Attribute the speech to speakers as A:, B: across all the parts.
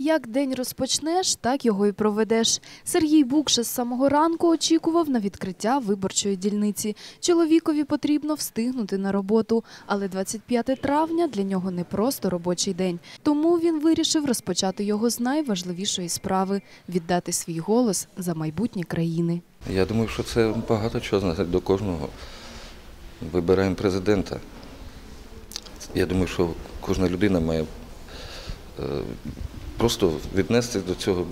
A: Як день розпочнеш, так його і проведеш. Сергій Букша з самого ранку очікував на відкриття виборчої дільниці. Чоловікові потрібно встигнути на роботу, але 25 травня для нього не просто робочий день. Тому він вирішив розпочати його з найважливішої справи віддати свій голос за майбутнє країни.
B: Я думаю, що це багато чого значить до кожного. Вибираємо президента. Я думаю, що кожна людина має е, просто віднестися до цього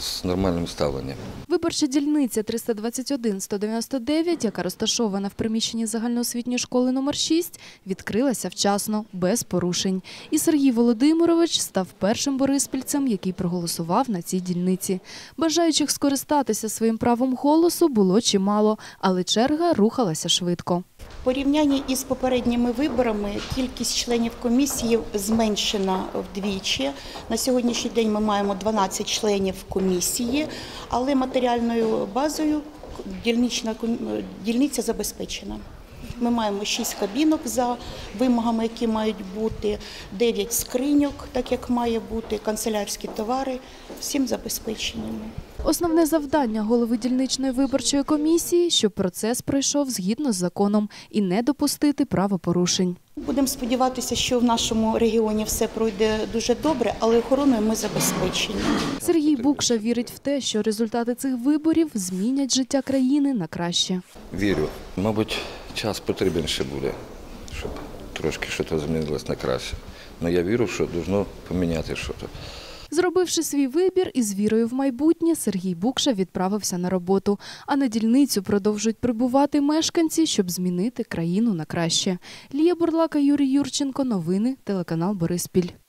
B: з нормальним ставленням.
A: Виборча дільниця 321-199, яка розташована в приміщенні загальноосвітньої школи номер 6, відкрилася вчасно, без порушень. І Сергій Володимирович став першим бориспільцем, який проголосував на цій дільниці. Бажаючих скористатися своїм правом голосу було чимало, але черга рухалася швидко.
C: Порівнянні із попередніми виборами кількість членів комісії зменшена вдвічі. На сьогоднішній день ми маємо 12 членів комісії, але матеріальною базою дільнична дільниця забезпечена. Ми маємо 6 кабінок за вимогами, які мають бути, 9 скриньок, так як має бути, канцелярські товари, всім забезпечені.
A: Основне завдання голови дільничної виборчої комісії, щоб процес пройшов згідно з законом і не допустити правопорушень.
C: Будемо сподіватися, що в нашому регіоні все пройде дуже добре, але охороною ми забезпечені.
A: Сергій Букша вірить в те, що результати цих виборів змінять життя країни на краще.
B: Вірю. Мабуть, час потрібен ще буде, щоб трошки щось змінилось на краще. Але я вірю, що повинно поміняти щось.
A: Зробивши свій вибір із вірою в майбутнє, Сергій Букша відправився на роботу. А на дільницю продовжують прибувати мешканці, щоб змінити країну на краще. Лія Бурлака, Юрій Юрченко. Новини телеканал Бориспіль.